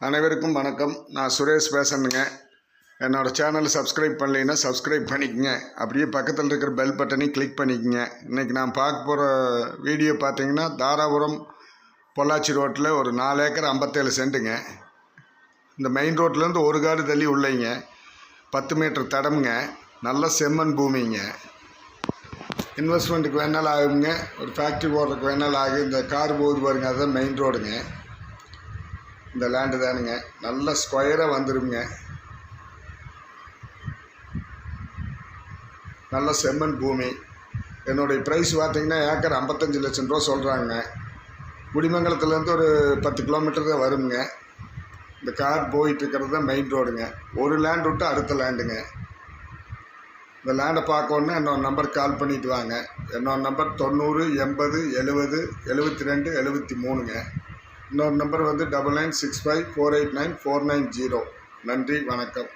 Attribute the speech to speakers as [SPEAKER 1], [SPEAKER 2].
[SPEAKER 1] அனைவருக்கும் வணக்கம். நான் சுரேஷ் பேசணுங்க. என்னோடய சேனலை சப்ஸ்கிரைப் பண்ணலைன்னா சப்ஸ்கிரைப் பண்ணிக்கங்க. அப்படியே பக்கத்தில் இருக்கிற பெல் பட்டனையும் கிளிக் பண்ணிக்கங்க. இன்றைக்கி நான் பார்க்க போகிற வீடியோ பார்த்தீங்கன்னா தாராபுரம் பொள்ளாச்சி ரோட்டில் ஒரு நாலு ஏக்கர் ஐம்பத்தேழு சென்ட்டுங்க. இந்த மெயின் ரோட்லேருந்து ஒரு காடு தள்ளி உள்ளைங்க. பத்து மீட்டர் தடம்ங்க. நல்ல செம்மண் பூமிங்க. இன்வெஸ்ட்மெண்ட்டுக்கு வேணாலும் ஆகுங்க. ஒரு ஃபேக்ட்ரி போடுறதுக்கு வேணாலும் ஆகும் இந்த கார் போகுது பாருங்க அதுதான் மெயின் ரோடுங்க இந்த லேண்டு தானுங்க. நல்ல ஸ்கொயராக வந்துருங்க நல்ல செம்மண் பூமி. என்னுடைய ப்ரைஸ் பார்த்தீங்கன்னா ஏக்கர் ஐம்பத்தஞ்சு லட்சம் ரூபா சொல்கிறாங்க குடிமங்கலத்துலேருந்து ஒரு பத்து கிலோமீட்டர் தான் வருங்க இந்த கார் போயிட்டுருக்கிறது தான் மெயின் ரோடுங்க ஒரு லேண்ட் விட்டு அடுத்த லேண்டுங்க இந்த லேண்டை பார்க்கணுன்னா என்னோட நம்பருக்கு கால் பண்ணிட்டு வாங்க. என்னோட நம்பர் தொண்ணூறு எண்பது எழுபது எழுபத்தி ரெண்டு எழுபத்தி மூணுங்க. இன்னொரு நம்பர் வந்து double nine six five four eight nine four nine zero நன்றி வணக்கம்.